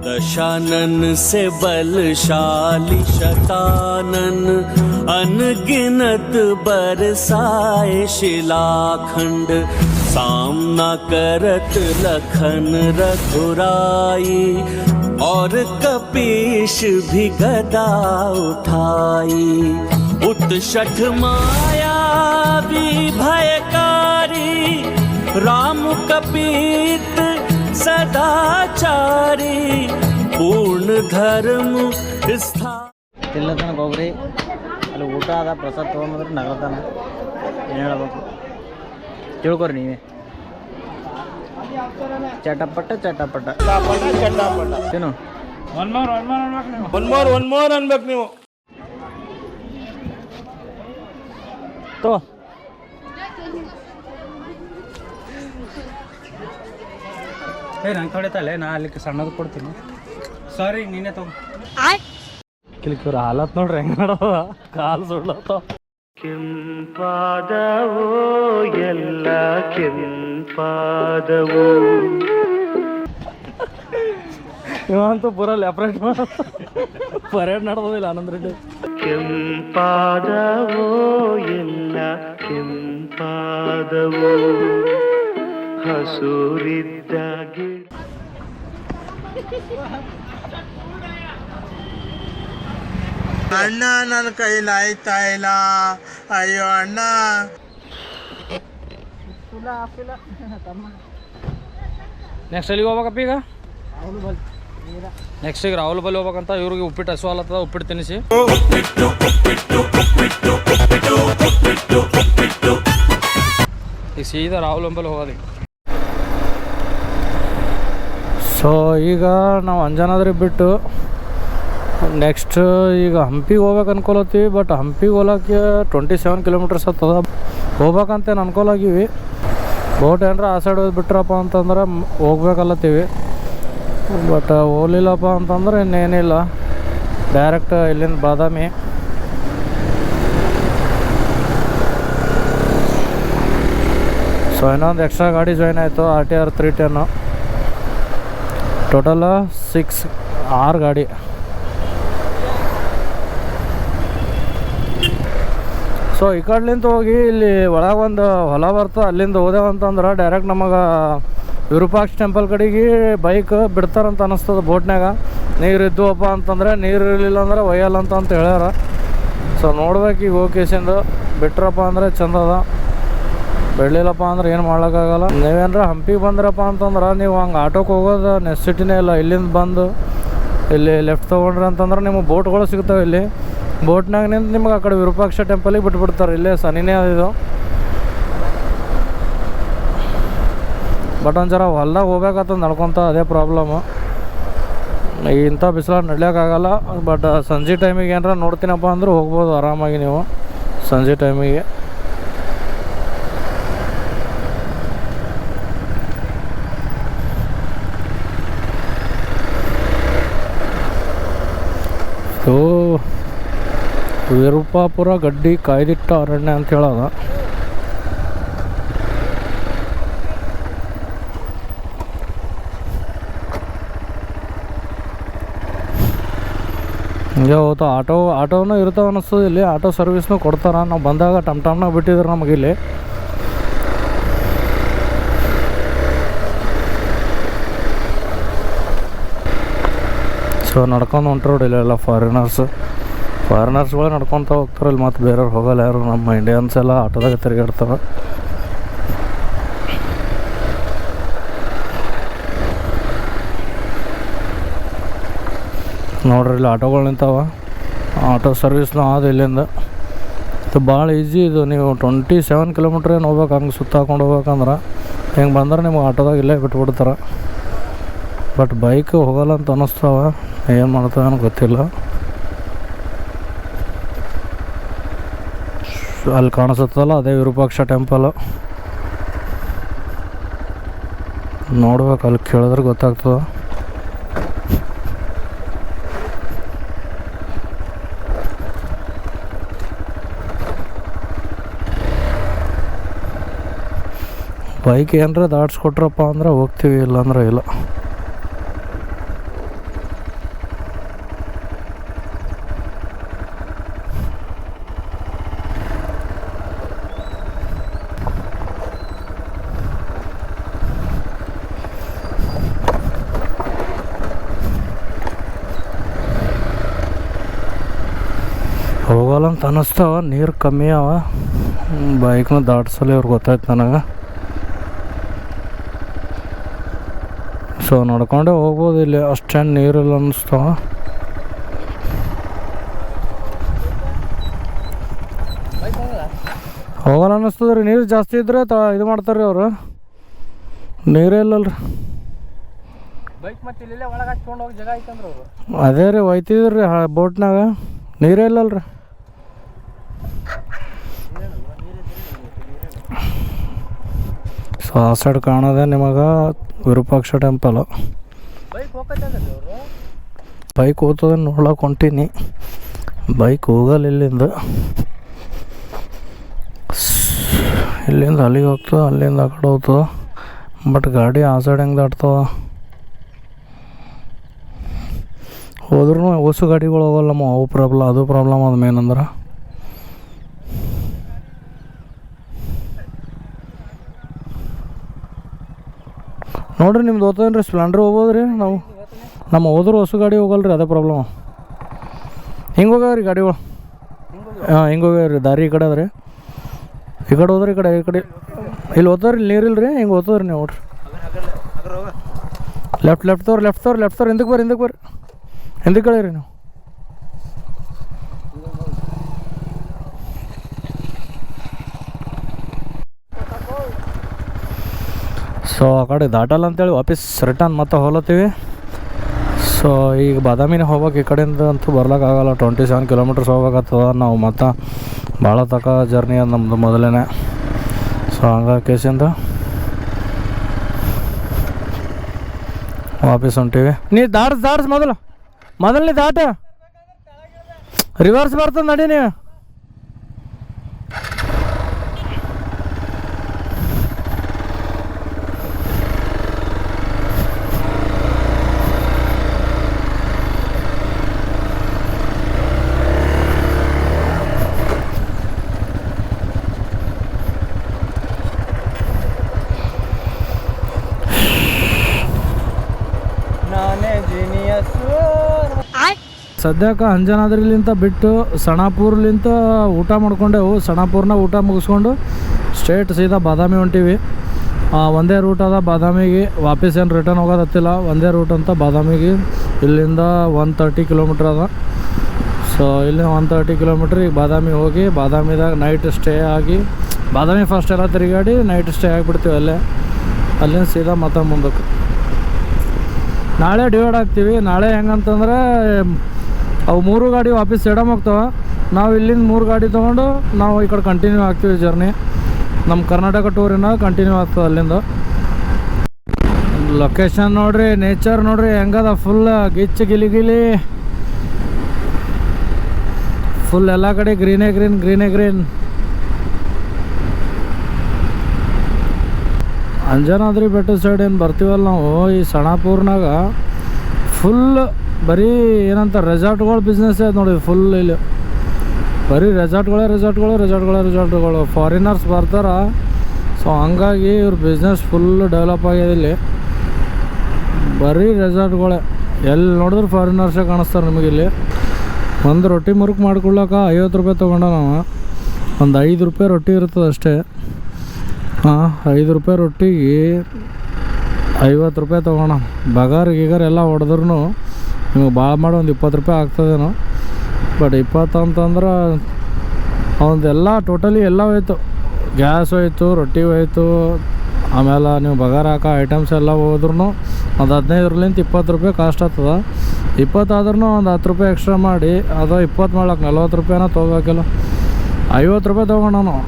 दशानन से बलशाली शतानन, अनगिनत बरसाए शिलाखंड। सामना करत लखन रघुराई, और कपीश भी गदा उठाई। उत्षठ माया भी भयकारी, राम कपीत सदाचारी पूर्ण धर्म स्था ತಿಲ್ಲತನ ಗೊಬ್ಬರಿ ಅಲ್ಲಿ ಊಟ ಅದ ಪ್ರಸಾದ ತೊಗೊಂಬಂದ್ರೆ ನಗಲ್ತಾನ ಏನು ಹೇಳ್ಬೇಕು ತಿಳ್ಕೊರಿ ನೀವೇ ಚಟಪಟ ಚಟಪಟ ಏನು ಒನ್ ಮೋರ್ ಒನ್ ಮೋರ್ ಅನ್ಬೇಕು ನೀವು ತೋ ಏ ನಂಗೆ ತೊಳಿತಲ್ಲ ನಾ ಅಲ್ಲಿ ಸಣ್ಣದು ಕೊಡ್ತೀನಿ. ಸಾರಿ ನೀನೇ ತಗೋ. ಕಿಲ್ಕಿವ್ರ ಹಾಲತ್ ನೋಡ್ರಿ ಹೆಂಗ್ ಮಾಡೋ ಕಾಲು ಸುಡ್ಲತ್ತಾವ ಕೆಂಪಾದವೋ ಎಲ್ಲ ಕೆಂಪಾದವೋ. ಇವಂತೂ ಪೂರ ಲೆಪ್ರೇಟ್ ಮಾಡ ಪರೇಡ್ ನಡೆದಿಲ್ಲ ಆನಂದ್ ರೆಡ್ಡಿ. ಕೆಂಪಾದವೋ ಎಲ್ಲ ಕೆಂಪಾದವೋ. ಹಸೂರಿದ್ದಾಗಿ ಅಣ್ಣ ನನ್ನ ಕೈಲಿ ಆಯ್ತಾ ಇಲ್ಲ. ಅಯ್ಯೋ ಅಣ್ಣ. ನೆಕ್ಸ್ಟ್ ಎಲ್ಲಿಗೆ ಹೋಗ್ಬೇಕಪ್ಪ ಈಗ? ನೆಕ್ಸ್ಟ್ ಈಗ ರಾಹುಲ್ ಬಲ್ಲಿ ಹೋಗ್ಬೇಕಂತ ಇವ್ರಿಗೆ ಉಪ್ಪಿಟ್ಟು ಹಸು ಅಲ್ಲತ್ತದ ಉಪ್ಪಿಟ್ಟು ತಿನ್ನಿಸಿ. ಈಗ ಸೀದಾ ರಾಹುಲ್ ಅಂಬಲ್ಲಿ ಹೋಗೋದು ಸೊ ಈಗ ನಾವು ಅಂಜನಾದ್ರಿ ಬಿಟ್ಟು ನೆಕ್ಸ್ಟ್ ಈಗ ಹಂಪಿಗೆ ಹೋಗ್ಬೇಕು ಅನ್ಕೊಳತ್ತೀವಿ ಬಟ್ ಹಂಪಿಗೆ ಹೋಗಕ್ಕೆ ಟ್ವೆಂಟಿ ಸೆವೆನ್ ಕಿಲೋಮೀಟರ್ಸ್ ಆಗ್ತದ ಹೋಗ್ಬೇಕಂತೇನು ಅನ್ಕೊಲಾಗಿವಿ ಬೋಟ್ ಏನಾರ ಆ ಸೈಡ್ ಬಿಟ್ರಪ್ಪ ಅಂತಂದ್ರೆ ಹೋಗ್ಬೇಕಲ್ಲತ್ತೀವಿ. ಬಟ್ ಹೋಗ್ಲಿಲ್ಲಪ್ಪ ಅಂತಂದ್ರೆ ಇನ್ನೇನಿಲ್ಲ. ಡೈರೆಕ್ಟ್ ಇಲ್ಲಿಂದ ಬಾದಾಮಿ. ಸೊ ಇನ್ನೊಂದು ಎಕ್ಸ್ಟ್ರಾ ಗಾಡಿ ಜಾಯ್ನ್ ಆಯಿತು R T R three ten total six ಆರು ಗಾಡಿ. ಸೊ ಈ ಕಡ್ಲಿಂದ ಹೋಗಿ ಇಲ್ಲಿ ಒಳಗೆ ಒಂದು ಹೊಲ ಬರ್ತದೆ, ಅಲ್ಲಿಂದ ಹೋದೆವು ಅಂತಂದ್ರೆ ಡೈರೆಕ್ಟ್ ನಮಗೆ ವಿರೂಪಾಕ್ಷ ಟೆಂಪಲ್ ಕಡೆಗೆ ಬೈಕ್ ಬಿಡ್ತಾರಂತ ಅನಿಸ್ತದೆ ಬೋಟ್ನಾಗ ನೀರು ಇದ್ದುವಪ್ಪ ಅಂತಂದರೆ ನೀರು ಇರಲಿಲ್ಲ ಅಂದ್ರೆ ಒಯ್ಯಲ್ಲ ಅಂತ ಅಂತ ಹೇಳ್ಯಾರ. ಸೊ ನೋಡ್ಬೇಕು ಈಗ ಹೋಗಿ ಬಿಟ್ರಪ್ಪ ಅಂದರೆ ಚಂದ ಅದ ಬೆಳಿಲ್ಲಪ್ಪ ಅಂದ್ರೆ ಏನು ಮಾಡೋಕ್ಕಾಗಲ್ಲ ನೀವೇನಾರ ಹಂಪಿಗೆ ಬಂದ್ರಪ್ಪ ಅಂತಂದ್ರೆ ನೀವು ಹಂಗೆ ಆಟೋಕ್ಕೆ ಹೋಗೋದು ನೆಸಿಟಿನೇ ಇಲ್ಲ, ಇಲ್ಲಿಂದ ಬಂದು ಇಲ್ಲಿ ಲೆಫ್ಟ್ ತೊಗೊಂಡ್ರಿ ಅಂತಂದ್ರೆ ನಿಮಗೆ ಬೋಟ್ಗಳು ಸಿಗ್ತಾವೆ ಇಲ್ಲಿ. ಬೋಟ್ನಾಗ ನಿಂತು ನಿಮ್ಗೆ ಆ ಕಡೆ ವಿರೂಪಾಕ್ಷ ಟೆಂಪಲಿಗೆ ಬಿಟ್ಬಿಡ್ತಾರೆ, ಇಲ್ಲೇ ಸನಿನೇ ಅದು ಬಟ್ ಒಂದು ಜರ ಹೊಲ್ದಾಗ ಹೋಗ್ಬೇಕಂತ ನಡ್ಕೊತ ಅದೇ ಪ್ರಾಬ್ಲಮ್ಮು ಇಂಥ ಬಿಸಿಲ ನಡ್ಲಿಕ್ಕಾಗಲ್ಲ ಬಟ್ ಸಂಜೆ ಟೈಮಿಗೆ ಏನಾರ ನೋಡ್ತೀನಪ್ಪ ಅಂದ್ರೆ ಹೋಗ್ಬೋದು ಆರಾಮಾಗಿ ನೀವು, ಸಂಜೆ ಟೈಮಿಗೆ ಸೊ ವಿರೂಪಾಪುರ ಗಡ್ಡಿ ಕಾಯ್ದಿಟ್ಟ ಅರಣ್ಯ ಅಂತ ಹೇಳೋದ. ಹಿಂಗೆ ಹೋಗ್ತಾ ಆಟೋ, ಆಟೋನೂ ಇರ್ತಾವೆ ಅನ್ನಿಸ್ತದೆ ಇಲ್ಲಿ. ಆಟೋ ಸರ್ವಿಸ್ನು ಕೊಡ್ತಾರೆ. ನಾವು ಬಂದಾಗ ಟಮ್ ಟಮ್ನಾಗ ಬಿಟ್ಟಿದ್ರು ನಮಗೆ ಸೊ ನಡ್ಕೊಂಡು ಹೊಂಟ್ರೋಡಿ ಇಲ್ಲೆಲ್ಲ ಫಾರಿನರ್ಸ್ ಫಾರಿನರ್ಸ್ಗಳೇ ನಡ್ಕೊತ ಹೋಗ್ತಾರೆ, ಇಲ್ಲಿ ಮತ್ತು ಬೇರೆಯವ್ರು ಹೋಗಲ್ಲ ಯಾರು. ನಮ್ಮ ಇಂಡಿಯನ್ಸ್ ಎಲ್ಲ ಆಟೋದಾಗ ತಿರುಗಾಡ್ತಾರೆ. ನೋಡ್ರಿ ಇಲ್ಲಿ ಆಟೋಗಳು ನಿಂತಾವ. ಆಟೋ ಸರ್ವಿಸ್ನು ಆದ ಇಲ್ಲಿಂದ. ಇದು ಭಾಳ ಈಸಿ ಇದು. ನೀವು ಟ್ವೆಂಟಿ ಸೆವೆನ್ ಕಿಲೋಮೀಟ್ರ್ ಏನು ಹೋಗ್ಬೇಕು, ಹಂಗೆ ಸುತ್ತ ಹಾಕೊಂಡು ಹೋಗ್ಬೇಕಂದ್ರೆ, ಹಿಂಗೆ ಬಂದ್ರೆ ನಿಮ್ಗೆ ಆಟೋದಾಗ ಇಲ್ಲೇ ಬಿಟ್ಬಿಡ್ತಾರೆ. ಬಟ್ ಬೈಕ್ ಹೋಗಲ್ಲ ಅಂತ ಅನ್ನಿಸ್ತಾವ ಏನು ಮಾಡ್ತಾವ ಗೊತ್ತಿಲ್ಲ. ಅಲ್ಲಿ ಕಾಣಿಸುತ್ತಲ್ಲ, ಅದೇ ವಿರೂಪಾಕ್ಷ ಟೆಂಪಲ್ ನೋಡ್ಬೇಕು ಅಲ್ಲಿ ಕೇಳಿದ್ರೆ ಗೊತ್ತಾಗ್ತದೆ. ಬೈಕ್ ಏನರ ದಾಟ್ಸ್ಕೊಟ್ರಪ್ಪ ಅಂದ್ರೆ ಹೋಗ್ತೀವಿ, ಇಲ್ಲಾಂದ್ರೆ ಇಲ್ಲ. ಆಗಲ್ಲ ಅಂತ ಅನ್ನಿಸ್ತಾವ ನೀರು ಕಮ್ಮಿ ಅವ. ಬೈಕ್ನ ದಾಟಿಸಲಿ ಅವ್ರಿಗೆ ಗೊತ್ತಾಯ್ತು ನನಗೆ. ಸೊ ನಡ್ಕೊಂಡೇ ಹೋಗ್ಬೋದು ಇಲ್ಲಿ ಅಷ್ಟೇನು ನೀರಿಲ್ಲ ಅನ್ನಿಸ್ತಾವ ಹೋಗಲ್ಲ ಅನ್ನಿಸ್ತದ ರೀ ನೀರು ಜಾಸ್ತಿ ಇದ್ರೆ ತ ಇದು ಮಾಡ್ತಾರೆ ಅವರು. ನೀರೇ ಇಲ್ಲಲ್ರಿ. ಅದೇ ರೀ ಒಯ್ತಿದ್ರಿ ಬೋಟ್ನಾಗ ನೀರೇ ಇಲ್ಲಲ್ರಿ. ಸೊ ಆ ಸೈಡ್ ಕಾಣೋದೆ ನಿಮಗೆ ವಿರೂಪಾಕ್ಷ ಟೆಂಪಲ್ ಬೈಕ್ ಹೋಗ್ತದೆ ನೋಡ್ಲಕ್ಕೆ ಹೊಂಟೀನಿ. ಬೈಕ್ ಹೋಗಲ್ಲ ಇಲ್ಲಿಂದ. ಇಲ್ಲಿಂದ ಅಲ್ಲಿಗೆ ಹೋಗ್ತದೆ ಅಲ್ಲಿಂದ ಆ ಕಡೆ ಹೋಗ್ತದೆ. ಬಟ್ ಗಾಡಿ ಆ ಸೈಡ್ ಹೆಂಗೆ ದಾಟ್ತವ ಹೋದ್ರೂ ಹೊಸ ಗಾಡಿಗಳು ಹೋಗಲ್ಲ ನಮ್ಮ ಅವು ಪ್ರಾಬ್ಲಮ್ ಅದು ಪ್ರಾಬ್ಲಮ್ ಅದು ಮೇನ್ ಅಂದ್ರೆ. ನೋಡ್ರಿ, ನಿಮ್ದು ಓದ್ತದೇನು ರೀ ಸ್ಪ್ಲೆಂಡ್ರ್ ಹೋಗೋದು ರೀ ನಾವು? ನಮ್ಮ ಹೋದ್ರೆ ಹೊಸ ಗಾಡಿ ಹೋಗಲ್ಲ ರೀ ಅದೇ ಪ್ರಾಬ್ಲಮ್ ಹಿಂಗೆ ಹೋಗ್ಯಾವ್ರಿ ಗಾಡಿಗಳು ಹಾಂ, ಹಿಂಗೆ ಹೋಗ್ಯಾವ ರೀ ದಾರಿ ಈ ಕಡೆ ಅದ ರೀ ಈ ಕಡೆ ಹೋದ್ರಿ, ಈ ಕಡೆ ಈ ಕಡೆ. ಇಲ್ಲಿ ಹೋದ್ರಿ ನೀರಿಲ್ಲ ರೀ ಹಿಂಗೆ ಓದ್ತದ್ರಿ ನೀವು ನೋಡ್ರಿ. ಲೆಫ್ಟ್ ಲೆಫ್ಟ್ ತೋರ್ ಲೆಫ್ಟ್ ತೋರ್ ಲೆಫ್ಟ್ ತೋರ್. ಹಿಂದಕ್ಕೆ ಬರ್ರಿ ಹಿಂದಕ್ಕೆ ಬರ್ರಿ. ಹಿಂದಕ್ಕೆ ಕಡೆ ರೀ ನೀವು. ಸೊ, ಆ ಕಡೆ ದಾಟಲ್ಲ ಅಂತೇಳಿ ವಾಪಸ್ ರಿಟರ್ನ್ ಮತ್ತೆ ಹೋಲತ್ತೀವಿ. ಸೊ, ಈಗ ಬಾದಾಮಿನ ಹೋಗ್ಬೇಕು, ಈ ಕಡೆಯಿಂದ ಅಂತೂ ಬರ್ಲಿಕ್ಕಾಗಲ್ಲ ಟ್ವೆಂಟಿ ಸೆವೆನ್ ಕಿಲೋಮೀಟರ್ಸ್ ಹೋಗ್ಬೇಕಾಗ್ತದ. ನಾವು ಮತ್ತು ಭಾಳ ತಕ ಜರ್ನಿ ಅದು ನಮ್ಮದು ಮೊದಲೇ ಸೊ ಹಂಗಾಗಿ ವಾಪಸ್ ಹೊಂಟೀವಿ. ನೀ ದಾಡ್ಸ್ ದಾಡ್ಸ್ ಮೊದಲು. ಮೊದಲನೇ ದಾಟ. ರಿವರ್ಸ್ ಬರ್ತದೆ ನಡಿ ನೀವು ನಾನೇ ಜೀನಿಯಸ್ಸು ಸದ್ಯಕ್ಕೆ ಅಂಜನಾದ್ರಿಲಿಂತ ಬಿಟ್ಟು ಸಣಾಪುರ್ಲಿಂತ ಊಟ ಮಾಡ್ಕೊಂಡೆವು. ಸಣಾಪುರ್ನ ಊಟ ಮುಗಿಸ್ಕೊಂಡು ಸ್ಟ್ರೇಟ್ ಸೀದಾ ಬಾದಾಮಿ ಹೊಂಟೀವಿ. ಒಂದೇ ರೂಟ್ ಅದ ಬಾದಾಮಿಗೆ ವಾಪಸ್ ಏನು ರಿಟರ್ನ್ ಹೋಗೋದತ್ತಿಲ್ಲ ಒಂದೇ ರೂಟ್ ಅಂತ ಬಾದಾಮಿಗೆ ಇಲ್ಲಿಂದ ಒನ್ ತರ್ಟಿ ಕಿಲೋಮೀಟ್ರ್ ಅದ. ಸೊ ಇಲ್ಲಿ ಒನ್ ತರ್ಟಿ ಕಿಲೋಮೀಟ್ರ್ ಈಗ ಬಾದಾಮಿ ಹೋಗಿ ಬಾದಾಮಿದಾಗ ನೈಟ್ ಸ್ಟೇ ಆಗಿ ಬಾದಾಮಿ ಫಸ್ಟ್ ಎಲ್ಲ ತಿರುಗಾಡಿ ನೈಟ್ ಸ್ಟೇ ಆಗಿಬಿಡ್ತೀವಿ ಅಲ್ಲೇ. ಅಲ್ಲಿಂದ ಸೀದಾ ಮತ್ತೆ ಮುಂದಕ್ಕೆ. ನಾಳೆ ಡಿವೈಡ್ ಆಗ್ತೀವಿ ನಾಳೆ ಹೆಂಗಂತಂದ್ರೆ ಅವು ಮೂರು ಗಾಡಿ ವಾಪಸ್ ಸೇಡಮ್ ಹೋಗ್ತಾವೆ ನಾವು ಇಲ್ಲಿಂದ ಮೂರು ಗಾಡಿ ತೊಗೊಂಡು ನಾವು ಈ ಕಡೆ ಕಂಟಿನ್ಯೂ ಆಗ್ತೀವಿ ಜರ್ನಿ ನಮ್ಮ ಕರ್ನಾಟಕ ಟೂರಿನ ಕಂಟಿನ್ಯೂ ಆಗ್ತದೆ ಅಲ್ಲಿಂದ. ಲೊಕೇಶನ್ ನೋಡ್ರಿ ನೇಚರ್ ನೋಡ್ರಿ, ಹೆಂಗದ? ಫುಲ್ ಗಿಚ್ಚ ಗಿಲಿ ಗಿಲಿ. ಫುಲ್ ಎಲ್ಲ ಕಡೆ ಗ್ರೀನೇ ಗ್ರೀನ್ ಗ್ರೀನೇ ಗ್ರೀನ್ ಅಂಜನಾದ್ರಿ ಬೆಟ್ಟದ ಸೈಡ್ ಏನು ಬರ್ತೀವಲ್ಲ ನಾವು, ಈ ಸಣಾಪುರ್ನಾಗ ಫುಲ್ ಬರೀ ಏನಂತ ರೆಸಾರ್ಟ್ಗಳು ಬಿಸ್ನೆಸ್ ಅದು ನೋಡಿ ಫುಲ್ ಇಲ್ಲಿ. ಬರೀ ರೆಸಾರ್ಟ್ಗಳೇ ರೆಸಾರ್ಟ್ಗಳು ರೆಸಾರ್ಟ್ಗಳೇ ರೆಸಾರ್ಟ್ಗಳು ಫಾರಿನರ್ಸ್ ಬರ್ತಾರ. ಸೊ ಹಂಗಾಗಿ ಇವ್ರ ಬಿಸ್ನೆಸ್ ಫುಲ್ ಡೆವಲಪ್ ಆಗಿದೆ ಇಲ್ಲಿ. ಬರೀ ರೆಸಾರ್ಟ್ಗಳೇ ಎಲ್ಲಿ ನೋಡಿದ್ರು ಫಾರಿನರ್ಸೇ ಕಾಣಿಸ್ತಾರೆ ನಿಮಗೆ ಇಲ್ಲಿ. ಒಂದು ರೊಟ್ಟಿ ಮುರುಕು ಮಾಡ್ಕೊಳ್ಳೋಕೆ ಐವತ್ತು ರೂಪಾಯಿ ತೊಗೊಂಡ ನಾವು. ಒಂದು ಐದು ರೂಪಾಯಿ ರೊಟ್ಟಿ ಇರ್ತದೆ ಅಷ್ಟೇ. ಹಾಂ, ಐದು ರೂಪಾಯಿ ರೊಟ್ಟಿಗೆ ಐವತ್ತು ರೂಪಾಯಿ ತೊಗೋಣ. ಬಗಾರ್, ಗೀಗರ್ ಎಲ್ಲ ಹೊಡೆದ್ರೂ ನಿಮಗೆ ಭಾಳ ಮಾಡಿ ಒಂದು ಇಪ್ಪತ್ತು ರೂಪಾಯಿ ಆಗ್ತದೇನೋ. ಬಟ್ ಇಪ್ಪತ್ತು ಅಂತಂದ್ರೆ ಅವನದೆಲ್ಲ ಟೋಟಲಿ ಎಲ್ಲ ಹೋಯ್ತು. ಗ್ಯಾಸ್ ಹೋಯ್ತು, ರೊಟ್ಟಿ ಹೋಯ್ತು, ಆಮೇಲೆ ನೀವು ಬಗಾರ ಹಾಕೋ ಐಟಮ್ಸ್ ಎಲ್ಲ ಹೋದ್ರೂ ಒಂದು ಹದಿನೈದರಲಿಂತ ಇಪ್ಪತ್ತು ರೂಪಾಯಿ ಕಾಸ್ಟ್ ಆಗ್ತದ. ಇಪ್ಪತ್ತಾದ್ರೂ ಒಂದು ಹತ್ತು ರೂಪಾಯಿ ಎಕ್ಸ್ಟ್ರಾ ಮಾಡಿ, ಅದು ಇಪ್ಪತ್ತು ಮಾಡ್ಲಕ್ಕೆ ನಲ್ವತ್ತು ರೂಪಾಯಿನ ತೊಗೋಬೇಕಲ್ಲ. ಐವತ್ತು ರೂಪಾಯಿ ತೊಗೋಣ ನಾವು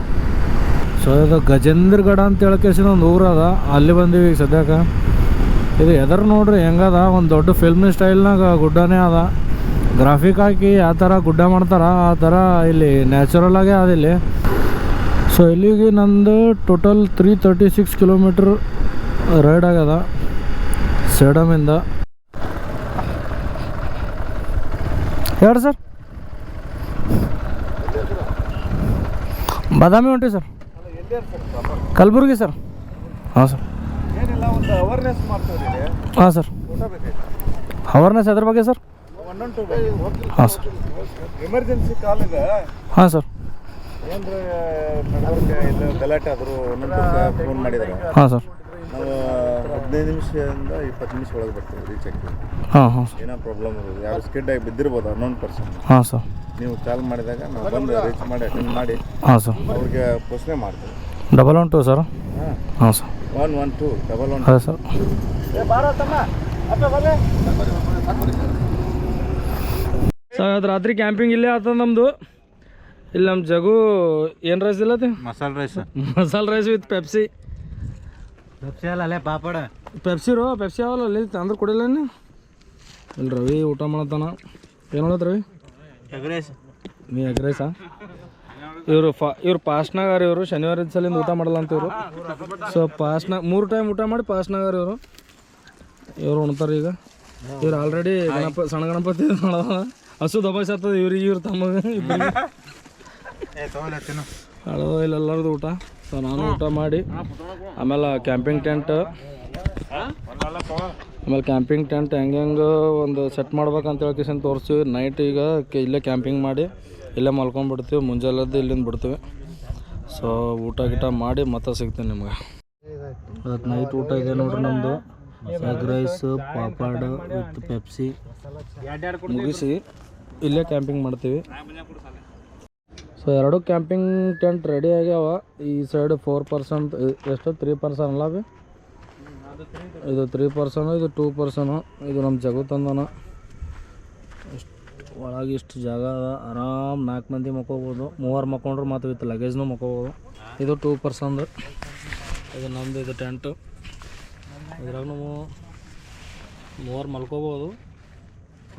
ಸೊ ಇದು ಗಜೇಂದ್ರಗಡ ಅಂತ ಹೇಳಕೇಸಿನ ಒಂದು ಊರದ ಅಲ್ಲಿ ಬಂದೀವಿ ಈಗ ಸದ್ಯಕ್ಕೆ. ಇದು ಎದರ್ ನೋಡ್ರಿ ಹೆಂಗದ? ಒಂದು ದೊಡ್ಡ ಫಿಲ್ಮ್ ಸ್ಟೈಲ್ನಾಗ ಗುಡ್ಡನೇ ಅದ. ಗ್ರಾಫಿಕ್ ಹಾಕಿ ಯಾವ ಥರ ಗುಡ್ಡ ಮಾಡ್ತಾರ, ಆ ಥರ ಇಲ್ಲಿ ನ್ಯಾಚುರಲ್ ಆಗೇ ಅದ ಇಲ್ಲಿ. ಸೊ ಇಲ್ಲಿಗೆ ನಂದು total three thirty six kilometre ride ಆಗ್ಯದ ಸೇಡಮಿಂದ ಹೇಳಿ ಸರ್ ಬಾದಾಮಿ ಹೊಂಟಿ ಸರ್ ಕಲಬುರ್ಗಿ ಸರ್ ಹಾಂ ಸರ್ ಅವೇರ್ನೆಸ್ ಮಾಡ್ತಾರೆ ಹಾಂ ಸರ್. ಅವೇರ್ನೆಸ್ ಅದ್ರ ಬಗ್ಗೆ ಸರ್? ಹಾಂ ಸರ್. ಎಮರ್ಜೆನ್ಸಿ ಕಾಲ್ ಇದೆ. ಹಾಂ ಸರ್. ಏನ್ರ ಗಲಾಟೆ ಆದರೂ ಫೋನ್ ಮಾಡಿದ್ರೆ? ಹಾಂ ಸರ್. ನಾವು ಹದಿನೈದು ನಿಮಿಷದಿಂದ ಇಪ್ಪತ್ತು ನಿಮಿಷ ಒಳಗೆ ಬರ್ತೀವಿ ರೀಚ್ ಆಗ್ತೀವಿ ಹಾಂ ಹಾಂ ಏನೋ ಪ್ರಾಬ್ಲಮ್ ಇದೆ ಯಾರು ಸ್ಕಿಡ್ ಆಗಿ ಬಿದ್ದಿರ್ಬೋದು ಅನ್ನೋನ್ ಪರ್ಸನ್ ಹಾಂ ಸರ್. ನೀವು ಕಾಲ್ ಮಾಡಿದಾಗ ನಾವು ಬಂದು ರೀಚ್ ಮಾಡಿ ಅಟೆಂಡ್ ಮಾಡಿ ಹಾಂ ಸರ್. ಅವ್ರಿಗೆ ಪ್ರಶ್ನೆ ಮಾಡ್ತೀವಿ. Double one two sir. ಹಾಂ. ಹಾಂ sir. One one two double one ಅದೇ ಸರ್. ಸರ್ ಅದು ರಾತ್ರಿ ಕ್ಯಾಂಪಿಂಗ್ ಇಲ್ಲೇ ಆತದ ನಮ್ಮದು ಇಲ್ಲಿ ನಮ್ಮ ಜಗು ಏನು ರೈಸ್ ಇಲ್ಲ ಮಸಾಲೆ ರೈಸ್ ಮಸಾಲೆ ರೈಸ್ ವಿತ್ ಪೆಪ್ಸಿ ಪೆಪ್ಸಿ ಅಲ್ಲೇ ಪಾಪಡ. ಪೆಪ್ಸಿ ರೋ ಪೆಪ್ಸಿ ಅವಲ್ಲ ಅಲ್ಲಿ ತಂದ್ರೆ ಕೊಡಿಲ್ಲ ಇಲ್ಲ ಇಲ್ಲಿ ರವಿ ಊಟ ಮಾಡತ್ತಾನ. ಏನು ಮಾಡತ್ ರವಿ? ಎಗ್ ರೈಸ್ ನೀ ಎಗ್ ರೈಸಾ ಇವರು ಫಾ ಇವ್ರು ಪಾಸ್ನಾಗಾರ ಇವರು ಶನಿವಾರದ ಸಲಿಂದ ಊಟ ಮಾಡಲ್ಲ ಅಂತ ಇವರು. ಸೊ ಪಾಸ್ನ ಮೂರು ಟೈಮ್ ಊಟ ಮಾಡಿ ಪಾಸ್ನಾಗಾರ ಇವರು. ಇವ್ರು ಉಣ್ತಾರೆ ಈಗ. ಇವ್ರು ಆಲ್ರೆಡಿ ಗಣಪ ಸಣ್ಣ ಗಣಪತಿ ಮಾಡವ ಹಸು ದಬಾಯಿಸತ್ತದ ಇವ್ರಿಗೆ ಇವ್ರ ತಮಗೆ ಹಳದ ಇಲ್ಲ ಎಲ್ಲರದು ಊಟ. ಸೊ ನಾನು ಊಟ ಮಾಡಿ ಆಮೇಲೆ ಕ್ಯಾಂಪಿಂಗ್ ಟೆಂಟ್ ಆಮೇಲೆ ಕ್ಯಾಂಪಿಂಗ್ ಟೆಂಟ್ ಹೆಂಗೆ ಹೆಂಗೆ ಒಂದು ಸೆಟ್ ಮಾಡ್ಬೇಕಂತ ಹೇಳ್ಕೇಶನ್ ತೋರಿಸ್ತೀವಿ ನೈಟ್ ಈಗ ಇಲ್ಲೇ ಕ್ಯಾಂಪಿಂಗ್ ಮಾಡಿ. ಇಲ್ಲೇ ಮಲ್ಕೊಂಡ್ಬಿಡ್ತೀವಿ ಮುಂಜಾನೆದ್ದು ಇಲ್ಲಿಂದ ಬಿಡ್ತೀವಿ. ಸೊ ಊಟ ಗೀಟ ಮಾಡಿ ಮತ್ತೆ ಸಿಗ್ತೀನಿ ನಿಮ್ಗೆ. ಇವತ್ತು ನೈಟ್ ಊಟ ಇದೆ ನೋಡ್ರಿ ನಮ್ಮದು egg rice papad with Pepsi ಮುಗಿಸಿ, ಇಲ್ಲೇ ಕ್ಯಾಂಪಿಂಗ್ ಮಾಡ್ತೀವಿ. ಸೊ ಎರಡು ಕ್ಯಾಂಪಿಂಗ್ ಟೆಂಟ್ ರೆಡಿ ಆಗ್ಯಾವ. ಈ ಸೈಡ್ ಫೋರ್ ಪರ್ಸೆಂಟ್ ಎಷ್ಟು ತ್ರೀ ಪರ್ಸನ್ ಅಲ್ಲ ಇದು ತ್ರೀ ಪರ್ಸನು ಇದು ಟೂ ಪರ್ಸನು ಇದು ನಮ್ಮ ಜಗು ತಂದನ. ಇಷ್ಟು ಒಳಗೆ ಇಷ್ಟು ಜಾಗ ಅದ. ಆರಾಮ್ ನಾಲ್ಕು ಮಂದಿ ಮಕ್ಕೋಬೋದು. ಮೂವರು ಮಕ್ಕೊಂಡ್ರು ಮತ್ತು ವಿತ್ ಲಗೇಜ್ನು ಮಕ್ಕೋಬೋದು. ಇದು ಟೂ ಪರ್ಸನ್ದು ಇದು ನಮ್ಮದು ಇದು ಟೆಂಟು ಇದ್ರಾಗ ಮೂವರು ಮಲ್ಕೋಬೋದು.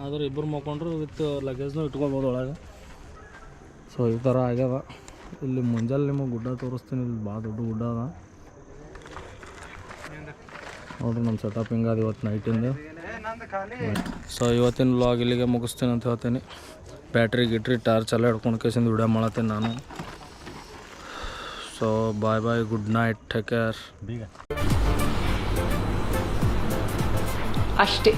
ಆದ್ರೆ ಇಬ್ಬರು ಮಕ್ಕೊಂಡ್ರು ವಿತ್ ಲಗೇಜ್ನು ಇಟ್ಕೊಬೋದು ಒಳಗೆ. ಸೊ ಈ ಥರ ಆಗ್ಯದ. ಇಲ್ಲಿ ಮುಂಜಾನೆ ನಿಮಗೆ ಗುಡ್ಡ ತೋರಿಸ್ತೀನಿ. ಇಲ್ಲಿ ಭಾಳ ದೊಡ್ಡ ಗುಡ್ಡ ಅದ. ನೋಡ್ರಿ ನಮ್ಮ ಸೆಟಪ್ ಹಿಂಗದ ಇವತ್ತು ನೈಟಿಂದ ಸೊ ಇವತ್ತಿನ ವ್ಲಾಗ್ ಇಲ್ಲಿಗೆ ಮುಗಿಸ್ತೀನಿ ಅಂತ ಹೇಳ್ತೀನಿ. ಬ್ಯಾಟ್ರಿ ಗಿಟ್ರಿ ಟಾರ್ಚ್ ಎಲ್ಲ ಹಿಡ್ಕೊಂಡು ಕೇಸಿಂದ ವಿಡಿಯೋ ಮಾಡತ್ತೀನಿ ನಾನು. So bye bye good night take care ಅಷ್ಟೇ.